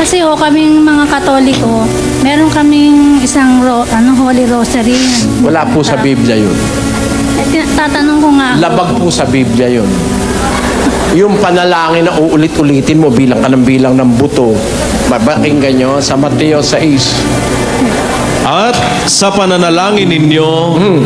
Kasi ho, kaming mga Katoliko, meron kaming isang ro, ano, Holy Rosary. Wala po sa Biblia yun. Eh, tatanong ko nga, Labag po sa Biblia yun. Yung panalangin na uulit-ulitin mo bilang ka ng bilang ng buto. Mabakinggan nyo sa Mateo 6. At sa pananalangin ninyo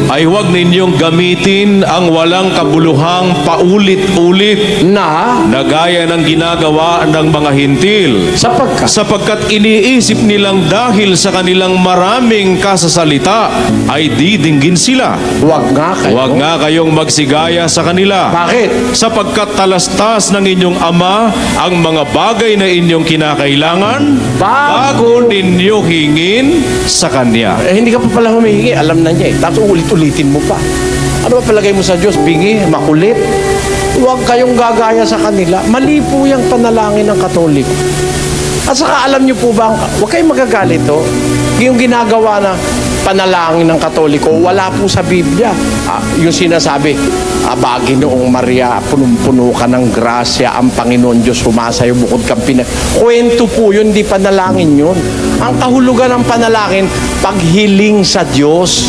ay huwag ninyong gamitin ang walang kabuluhang paulit-ulit Na na gaya ng ginagawa ng mga hintil sapagkat sapagkat iniisip nilang dahil sa kanilang maraming kasasalita ay didinggin sila. wag nga kayo. Huwag nga kayong magsigaya sa kanila. Bakit? Sapagkat talastas ng inyong ama ang mga bagay na inyong kinakailangan bago ninyo hingin sa Kanya. Eh, hindi ka pa pala humihingi. Alam na niya eh. Tapos ulit-ulitin mo pa. Ano ba palagay mo sa Diyos? Bingi? Makulit? Huwag kayong gagaya sa kanila. Mali po yung panalangin ng Katolik. At saka alam niyo po ba, huwag kayong magagalit to. Yung ginagawa na panalangin ng Katoliko, wala po sa Biblia. Ah, yung sinasabi, Abagi noong Maria, punong-puno ka ng grasya, ang Panginoon Diyos humasayo bukod kang pinag... Kwento po yun, di panalangin yun. Ang kahulugan ng panalangin, paghiling sa Diyos.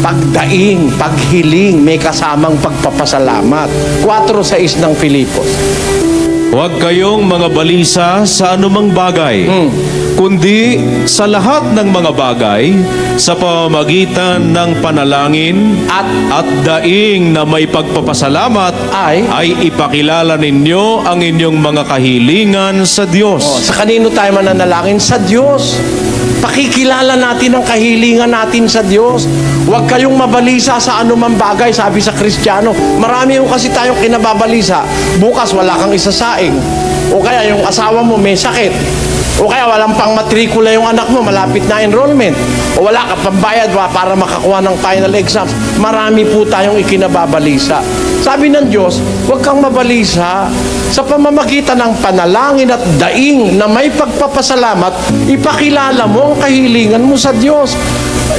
Pagdaing, paghiling, may kasamang pagpapasalamat. 4.6 ng Filipos. Huwag kayong mga balisa sa anumang bagay, kundi sa lahat ng mga bagay, sa pamamagitan ng panalangin At at daing na may pagpapasalamat Ay? ay ipakilala ninyo ang inyong mga kahilingan sa Oh, Diyos. sa kanino tayo mananalangin? Sa Diyos. Pakikilala natin ang kahilingan natin sa Diyos. Huwag kayong mabalisa sa anumang bagay, sabi sa Kristiyano. Marami yung kasi tayong kinababalisa. Bukas wala kang isasaing. O kaya yung asawa mo may sakit. O kaya walang pang matrikula yung anak mo, malapit na enrollment. O wala ka pambayad para makakuha ng final exams. Marami po tayong ikinababalisa. Sabi ng Diyos, huwag kang mabalisa sa pamamagitan ng panalangin at daing na may pagpapasalamat, ipakilala mo ang kahilingan mo sa Diyos.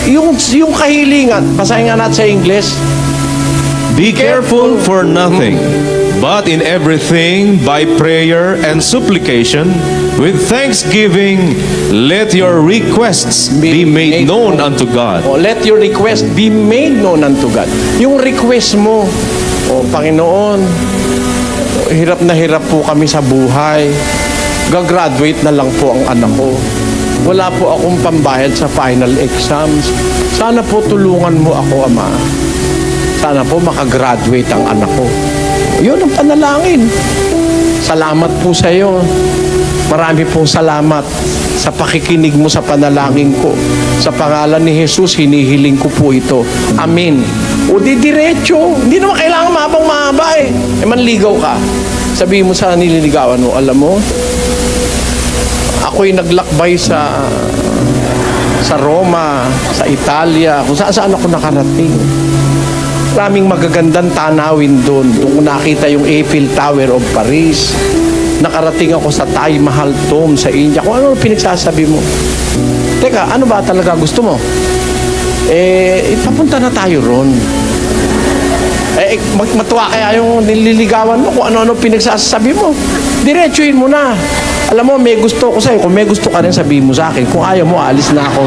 Yung, yung kahilingan, basahin nga natin sa English, Be careful for nothing, but in everything by prayer and supplication, with thanksgiving, let your requests be made known unto God. O, let your request be made known unto God. Yung request mo, o Panginoon, hirap na hirap po kami sa buhay. Gagraduate na lang po ang anak ko. Wala po akong pambayad sa final exams. Sana po tulungan mo ako, Ama. Sana po makagraduate ang anak ko. Yun ang panalangin. Salamat po sa iyo. Marami pong salamat sa pakikinig mo sa panalangin ko. Sa pangalan ni Jesus, hinihiling ko po ito. Amen. O di diretso. Hindi naman kailangan mabang mahaba eh. E manligaw ka. Sabihin mo sa nililigawan mo, alam mo, ako'y naglakbay sa sa Roma, sa Italia, kung saan saan ako nakarating. Maraming magagandang tanawin doon. Doon ko nakita yung Eiffel Tower of Paris. Nakarating ako sa Taj Mahal Tomb sa India. Kung ano pinagsasabi mo. Teka, ano ba talaga gusto mo? Eh, papunta na tayo ron. Eh, mag- matuwa kaya yung nililigawan mo kung ano-ano pinagsasabi mo. Diretsuhin mo na. Alam mo, may gusto ko sa'yo. Kung may gusto ka rin, sabihin mo sa akin. Kung ayaw mo, alis na ako.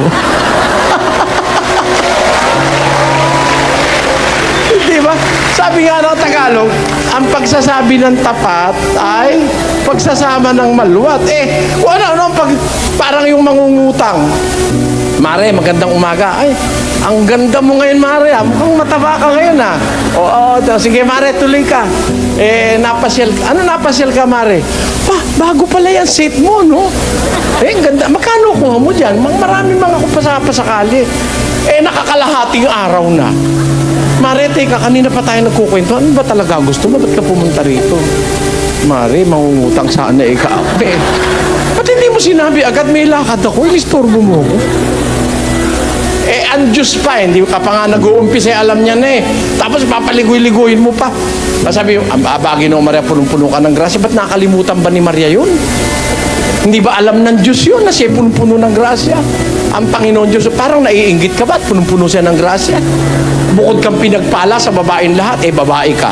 Sabi nga ng Tagalog, ang pagsasabi ng tapat ay pagsasama ng maluwat. Eh, ano-ano, pag, parang yung mangungutang. Mare, magandang umaga. Ay, ang ganda mo ngayon, Mare. ah. Mukhang mataba ka ngayon, ah. Oo, oo, sige, Mare, tuloy ka. Eh, napasyal Ano napasyal ka, Mare? Pa, bago pala yan, set mo, no? Eh, ang ganda. Magkano kuha mo dyan? Marami mga kupasapasakali. Eh, nakakalahating araw na. Mare, teka, kanina pa tayo nagkukwento. Ano ba talaga gusto mo? Ba't ka pumunta rito? Mare, mangungutang sana. Eh, ba't hindi mo sinabi agad may lakad ako? Ilistorbo mo ako. Eh, ang Diyos pa, hindi ka pa nga nag-uumpisa, eh, alam niya na eh. Tapos papaligoy-ligoyin mo pa. Sabi yung, ang abagi no, Maria, punong-puno ka ng grasya. Ba't nakalimutan ba ni Maria yun? Hindi ba alam ng Diyos yun na siya punong-puno ng grasya? Ang Panginoon Diyos, parang naiinggit ka ba at punong-puno siya ng grasya? Bukod kang pinagpala sa babaeng lahat, eh babae ka.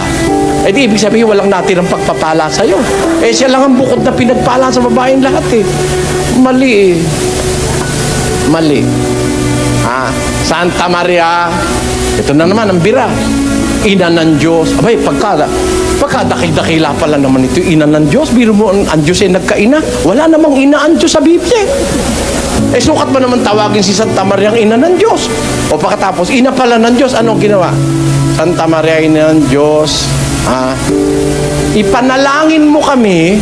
Eh di, ibig sabihin, walang natirang pagpapala sa'yo. Eh siya lang ang bukod na pinagpala sa babaeng lahat eh. mali eh. Mali. Ah, Santa Maria, ito na naman ang bira. Ina ng Diyos. Abay, pagka, pagka dakil-dakila pala naman ito, ina ng Diyos. Biro mo, ang, Diyos ay nagkaina. Wala namang ina ang Diyos sa Biblia. Eh, sukat mo naman tawagin si Santa Maria ang ina ng Diyos. O pagkatapos, ina pala ng Diyos, anong ginawa? Santa Maria, ina ng Diyos. Ah, ipanalangin mo kami.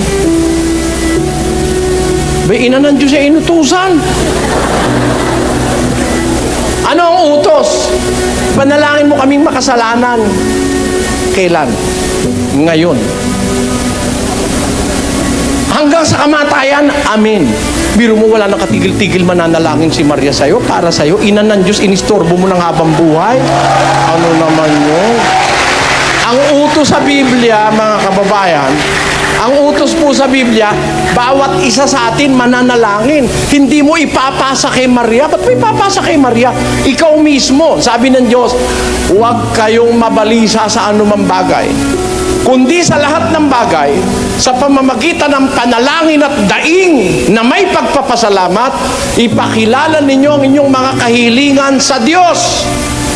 Ba, ina ng Diyos ay inutusan. Ano ang utos? Panalangin mo kaming makasalanan. Kailan? Ngayon. Hanggang sa kamatayan, amin. Biro mo wala nakatigil-tigil mananalangin si Maria sa'yo, para sa'yo. Ina ng Diyos, inistorbo mo ng habang buhay. Ano naman yun? Ang utos sa Biblia, mga kababayan, ang utos po sa Biblia, bawat isa sa atin mananalangin. Hindi mo ipapasa kay Maria. Ba't mo ipapasa kay Maria? Ikaw mismo, sabi ng Diyos, huwag kayong mabalisa sa anumang bagay. Kundi sa lahat ng bagay, sa pamamagitan ng panalangin at daing na may pagpapasalamat, ipakilala ninyo ang inyong mga kahilingan sa Diyos.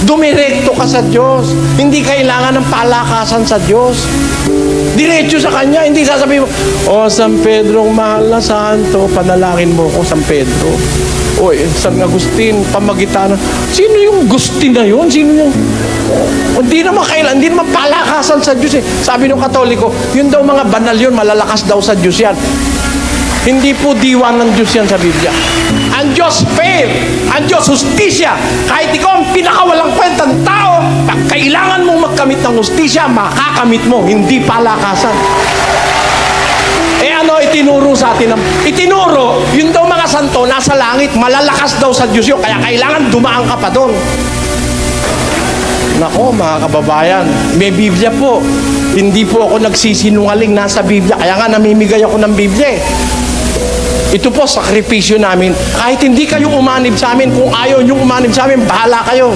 Dumirekto ka sa Diyos. Hindi kailangan ng palakasan sa Diyos. Diretso sa Kanya, hindi sasabihin mo, Oh, San Pedro, mahal na santo, panalangin mo ko, San Pedro. Oy, San Agustin, pamagitan. Sino yung Agustin na yun? Sino yung... Hindi naman kailan, hindi naman palakasan sa Diyos eh. Sabi ng Katoliko, yun daw mga banal yun, malalakas daw sa Diyos yan. Hindi po diwa ng Diyos yan sa Biblia. Ang Diyos fair, ang Diyos justisya. Kahit ikaw ang pinakawalang kwentang tao, pag kailangan mong magkamit ng justisya, makakamit mo, hindi palakasan. Eh ano itinuro sa atin? Itinuro, yun daw mga santo, nasa langit, malalakas daw sa Diyos yun, kaya kailangan dumaan ka pa doon. Nako, mga kababayan, may Biblia po. Hindi po ako nagsisinungaling nasa Biblia. Kaya nga namimigay ako ng Biblia eh. Ito po, sakripisyo namin. Kahit hindi kayo umanib sa amin, kung ayaw nyo umanib sa amin, bahala kayo.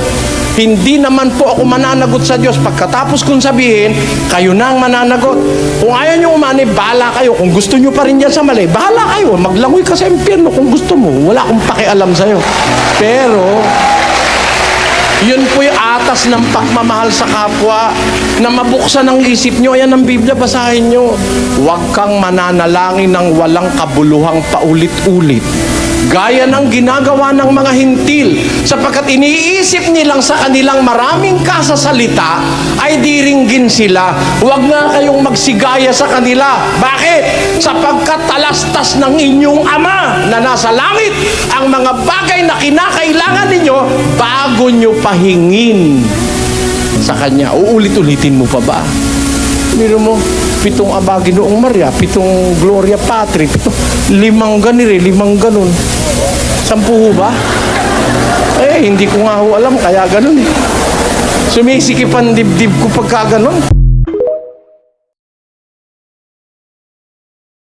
Hindi naman po ako mananagot sa Diyos. Pagkatapos kong sabihin, kayo na ang mananagot. Kung ayaw nyo umanib, bahala kayo. Kung gusto nyo pa rin yan sa mali, bahala kayo. Maglangoy ka sa impyerno kung gusto mo. Wala akong pakialam sa'yo. Pero, yun po yung atas ng pagmamahal sa kapwa na mabuksan ang isip nyo. Ayan ang Biblia, basahin nyo. Huwag kang mananalangin ng walang kabuluhang paulit-ulit. Gaya ng ginagawa ng mga hintil sapagkat iniisip nilang sa kanilang maraming kasasalita ay diringgin sila. Huwag nga kayong magsigaya sa kanila. Bakit? Sapagkat talastas ng inyong ama na nasa langit ang mga bagay na kinakailangan ninyo bago nyo pahingin sa Kanya. Uulit-ulitin mo pa ba? Miro mo, pitong abagi noong Maria, pitong Gloria Patri, pitong limang ganire, limang ganun. Sampu ba? Eh, hindi ko nga ho alam, kaya ganun eh. Sumisikip ang dibdib ko pagka ganun.